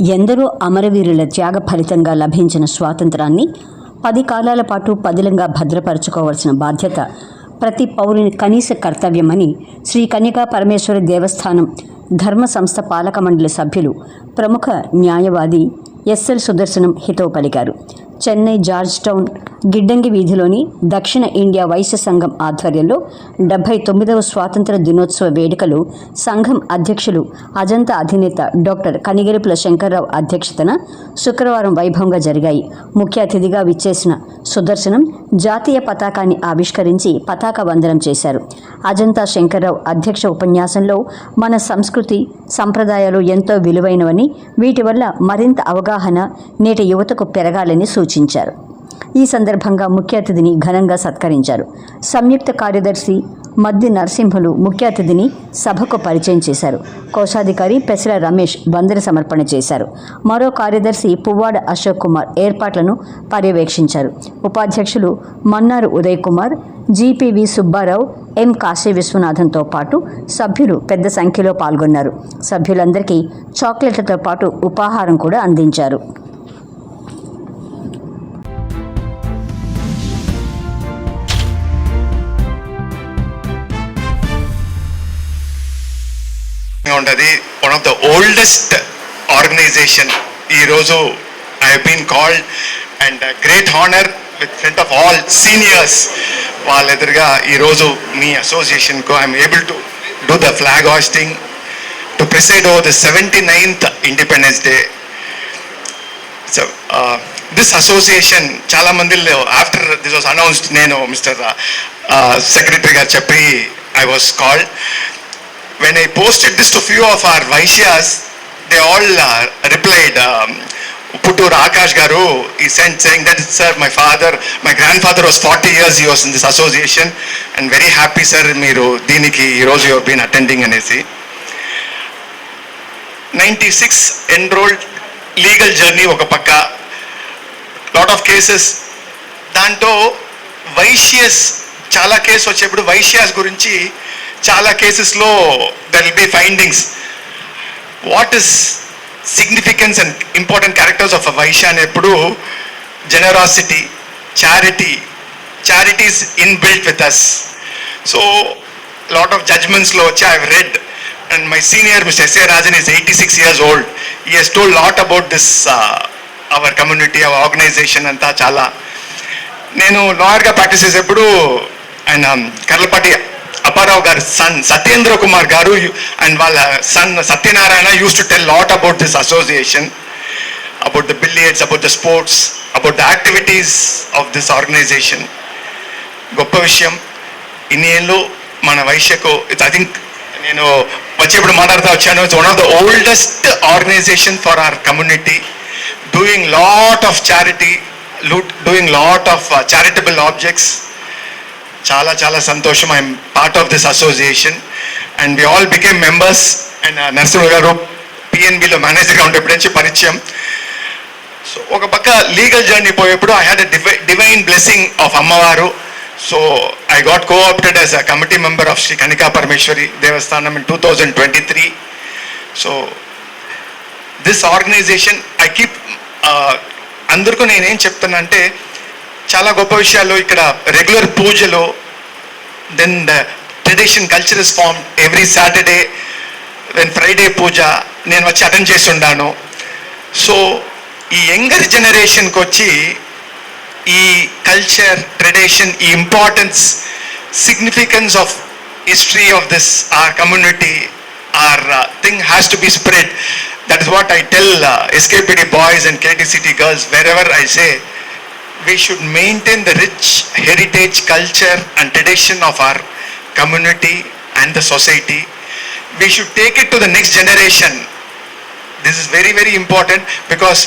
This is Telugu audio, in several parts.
ఎందరో అమరవీరుల త్యాగ ఫలితంగా లభించిన స్వాతంత్రాన్ని పది కాలాల పాటు పదిలంగా భద్రపరచుకోవాల్సిన బాధ్యత ప్రతి పౌరుని కనీస కర్తవ్యమని శ్రీ కన్యకా పరమేశ్వరి దేవస్థానం ధర్మ సంస్థ పాలక మండలి సభ్యులు ప్రముఖ న్యాయవాది ఎస్ఎల్ సుదర్శనం హితవు పలికారు. చెన్నై జార్జ్ టౌన్ గిడ్డంగి వీధిలోని దక్షిణ ఇండియా వైశ్య సంఘం ఆధ్వర్యంలో డెబ్బై తొమ్మిదవ స్వాతంత్ర దినోత్సవ వేడుకలు సంఘం అధ్యక్షులు అజంతా అధినేత డాక్టర్ కనిగెరుపుల శంకర్రావు అధ్యక్షతన శుక్రవారం వైభవంగా జరిగాయి. ముఖ్య అతిథిగా విచ్చేసిన సుదర్శనం జాతీయ పతాకాన్ని ఆవిష్కరించి పతాక వందనం చేశారు. అజంతా శంకర్రావు అధ్యక్ష ఉపన్యాసంలో మన సంస్కృతి సంప్రదాయాలు ఎంతో విలువైనవని వీటి వల్ల మరింత అవగాహన నేటి యువతకు పెరగాలని సూచించారు. ఈ సందర్భంగా ముఖ్య అతిథిని ఘనంగా సత్కరించారు. సంయుక్త కార్యదర్శి మద్ది నరసింహులు ముఖ్య అతిథిని సభకు పరిచయం చేశారు. కోశాధికారి పెసల రమేష్ వందన సమర్పణ చేశారు. మరో కార్యదర్శి పువ్వాడ అశోక్ కుమార్ ఏర్పాట్లను పర్యవేక్షించారు. ఉపాధ్యక్షులు మన్నారు ఉదయ్ కుమార్ జీపీవి సుబ్బారావు ఎం కాశీ విశ్వనాథన్తో పాటు సభ్యులు పెద్ద సంఖ్యలో పాల్గొన్నారు. సభ్యులందరికీ చాక్లెట్లతో పాటు ఉపాహారం కూడా అందించారు. ఉంటుంది one of the oldest organization ఈరోజు I been called and great honour with front of all seniors వాళ్ళ ఎదురుగా ఈరోజు మీ అసోసియేషన్కు I'm able to do the flag hoisting to preside over the seventy ninth independence day this association చాలా మందిలో ఆఫ్టర్ దిస్ వాస్ అనౌన్స్డ్ నేను మిస్టర్ సెక్రటరీ గారు చెప్పి I was called when I posted this to few of our Vaishyas, they all uh, replied, um, Puttur Akash Garu, he sent saying that, sir, my father, my grandfather was 40 years, he was in this association, and very happy, sir, మీరు దీనికి ఈరోజు you have been attending అనేసి ninety six enrolled legal journey ఒక పక్క లాట్ ఆఫ్ కేసెస్ దాంట్లో వైశ్యస్ చాలా కేసు వచ్చేప్పుడు వైశ్యాస్ గురించి చాలా కేసెస్లో there will be findings what is significance and important characters of a Vaishya అనేప్పుడు generosity charity charities inbuilt with us so lot of జడ్జ్మెంట్స్లో వచ్చి I read and my senior mister SA Rajan is eighty six years old ఈ he's told lot about this our community our organization అంతా చాలా నేను లాయర్గా ప్రాక్టీస్ చేసేప్పుడు ఆయన కర్లపాటి అప్పారావు గారి సన్ సత్యేంద్ర కుమార్ గారు అండ్ వాళ్ళ son Satyanarayana used to tell lot about this association about the billiards about the sports about the activities of this organization గొప్ప విషయం. ఇన్ని ఏళ్ళు మన వైశ్యకు ఇట్స్ ఐ థింక్ నేను వచ్చేప్పుడు మాట్లాడుతూ వచ్చాను. It's one of the oldest organization for our community doing lot of charity doing lot of charitable objects చాలా చాలా సంతోషం. I'm part of this association and we all became members and Narasimha garu పిఎన్బిలో మేనేజర్గా ఉండేప్పటి నుంచి పరిచయం. సో ఒక పక్క legal journey పోయేప్పుడు I had divine blessing of అమ్మవారు. So I got coopted as a committee member of Shri Kanika Parameshwari Devasthanam in two thousand twenty three so this organization I keep అందరికీ నేనేం చెప్తున్నా అంటే చాలా గొప్ప విషయాలు ఇక్కడ రెగ్యులర్ పూజలు then the tradition culture is form every Saturday then Friday puja నేను వచ్చి అటెండ్ చేసి ఉన్నాను సో ఈ యంగర్ జనరేషన్కి వచ్చి ఈ కల్చర్ ట్రెడిషన్ ఈ importance significance of history of this our community our thing has to be spread that is what I tell SKPD boys and KTCT girls where ever I say we should maintain the rich heritage culture and tradition of our community and the society We should take it to the next generation. This is very very important because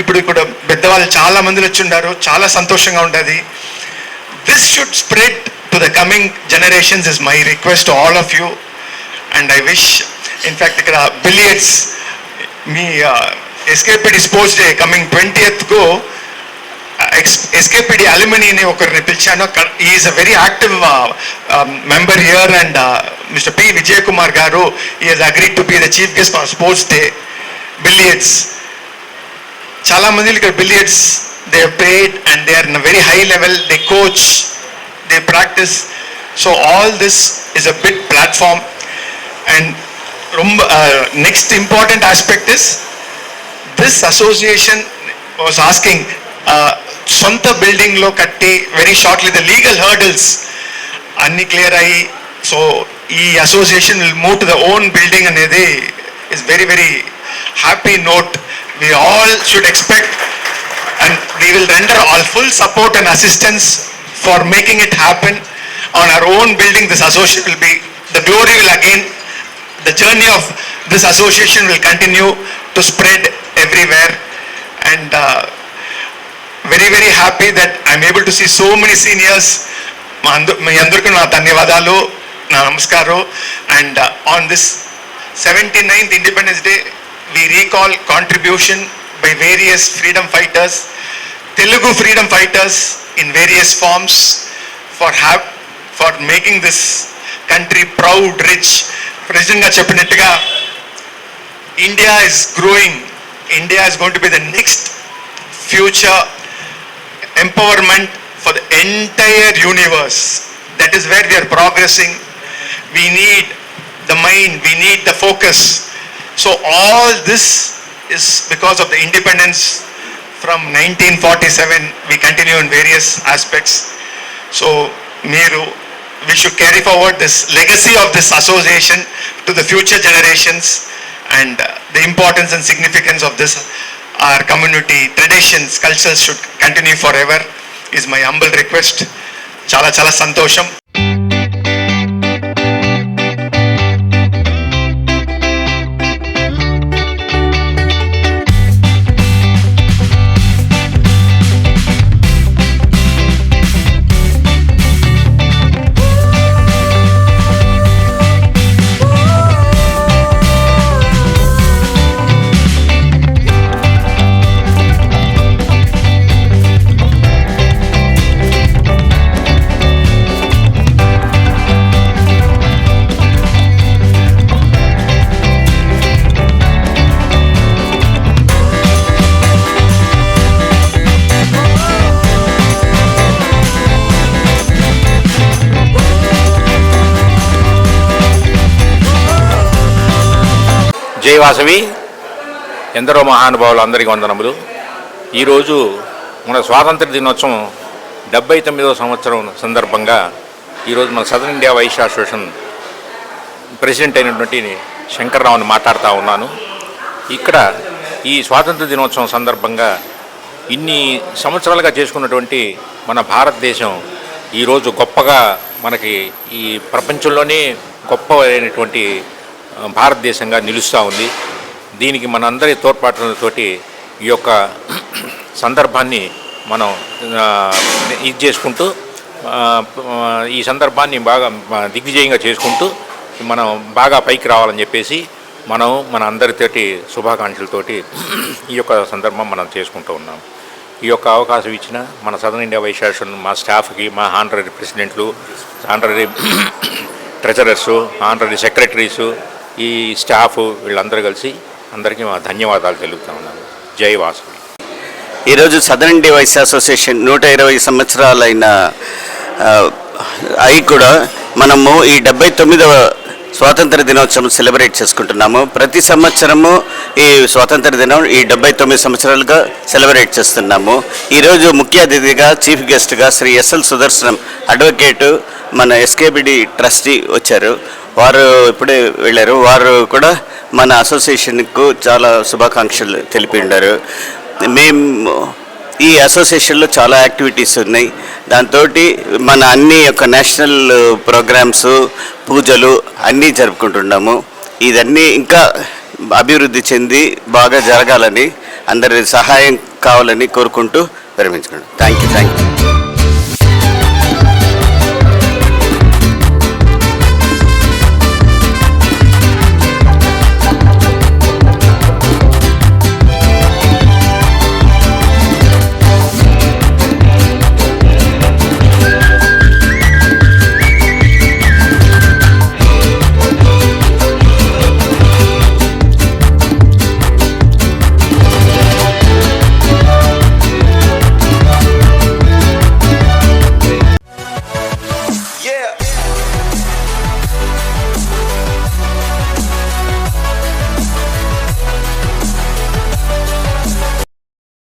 ఇప్పుడు ఇక్కడ పెద్దవాళ్ళు చాలా మంది వచ్చి ఉన్నారు చాలా సంతోషంగా ఉండేది this should spread to the coming generations is my request all of you and I wish in fact ఇక్కడ బిలియట్స్ మీ ఎస్కేపీడి స్పోర్ట్స్ డే కమింగ్ ట్వంటీయత్కు ఎస్కేపిడి అల్యూమినిని ఒకరిని పిలిచాను is a very active member here and mister P Vijay Kumar garu is agree to be the chief guest for sports day billiards చాలా మంది ఇక్కడ billiards they played and they are in very high level they coach they practice so all this is a big platform and ரொம்ப next important aspect is this association was asking uh, సొంత బిల్డింగ్లో కట్టి very shortly the legal hurdles అన్ని క్లియర్ అయ్యి సో ఈ association will move to the own building అనేది is very very happy note we all should expect and we will render all full support and assistance for making it happen on our own building this association will be the glory will again the journey of this association will continue to spread everywhere and uh, very very happy that I'm able to see so many seniors. మా అందు మీ అందరికీ నా ధన్యవాదాలు నా నమస్కారం. And on this seventy ninth independence day we recall contribution by various freedom fighters Telugu freedom fighters in various forms for help for making this country proud rich ప్రెసిడెంట్గా చెప్పినట్టుగా India is growing India is going to be the next future empowerment for the entire universe. That is where we are progressing. We need the mind, we need the focus. So all this is because of the independence from 1947. We continue in various aspects. So Miru, we should carry forward this legacy of this association to the future generations and uh, the importance and significance of this our community traditions cultures should continue forever is my humble request చాలా చాలా సంతోషం జై వాసవి ఎందరో మహానుభావులు అందరికీ వందనములు. ఈరోజు మన స్వాతంత్ర దినోత్సవం డెబ్బై తొమ్మిదవ సంవత్సరం సందర్భంగా ఈరోజు మన సదర్ ఇండియా వైస్ అసోసియేషన్ ప్రెసిడెంట్ అయినటువంటి శంకర్రావుని మాట్లాడుతూ ఉన్నాను. ఇక్కడ ఈ స్వాతంత్ర దినోత్సవం సందర్భంగా ఇన్ని సంవత్సరాలుగా చేసుకున్నటువంటి మన భారతదేశం ఈరోజు గొప్పగా మనకి ఈ ప్రపంచంలోనే గొప్ప అయినటువంటి భారతదేశంగా నిలుస్తూ ఉంది. దీనికి మనందరి తోడ్పాటులతోటి ఈ యొక్క సందర్భాన్ని మనం ఇది చేసుకుంటూ ఈ సందర్భాన్ని బాగా దిగ్విజయంగా చేసుకుంటూ మనం బాగా పైకి రావాలని చెప్పేసి మనం మన అందరితోటి శుభాకాంక్షలతోటి ఈ యొక్క సందర్భం మనం చేసుకుంటూ ఉన్నాం. ఈ యొక్క అవకాశం ఇచ్చిన మన సదన్ ఇండియా వైశాసన్ మా స్టాఫ్కి మా ఆనరీ ప్రెసిడెంట్లు ఆనరీ ట్రెజరర్సు ఆనరీ సెక్రటరీసు ఈ స్టాఫ్ వీళ్ళందరూ కలిసి అందరికీ మా ధన్యవాదాలు తెలుపుతా ఉన్నాను జై వాసు ఈరోజు సదరన్ ఇండియా వైస్ అసోసియేషన్ నూట ఇరవై సంవత్సరాలైన అయి కూడా మనము ఈ డెబ్బై తొమ్మిదవ స్వాతంత్ర దినోత్సవం సెలబ్రేట్ చేసుకుంటున్నాము. ప్రతి సంవత్సరము ఈ స్వాతంత్ర దినం ఈ డెబ్బై తొమ్మిది సంవత్సరాలుగా సెలబ్రేట్ చేస్తున్నాము. ఈరోజు ముఖ్య అతిథిగా చీఫ్ గెస్ట్గా శ్రీ ఎస్ఎల్ సుదర్శనం అడ్వకేటు మన ఎస్కేబిడి ట్రస్టీ వచ్చారు. వారు ఇప్పుడే వెళ్ళారు. వారు కూడా మన అసోసియేషన్కు చాలా శుభాకాంక్షలు తెలిపి ఉండారు. మేము ఈ అసోసియేషన్లో చాలా యాక్టివిటీస్ ఉన్నాయి. దాంతో మన అన్ని యొక్క నేషనల్ ప్రోగ్రామ్స్ పూజలు అన్నీ జరుపుకుంటున్నాము. ఇదన్నీ ఇంకా అభివృద్ధి చెంది బాగా జరగాలని అందరి సహాయం కావాలని కోరుకుంటూ విరమించుకున్నాను థ్యాంక్ యూ థ్యాంక్ యూ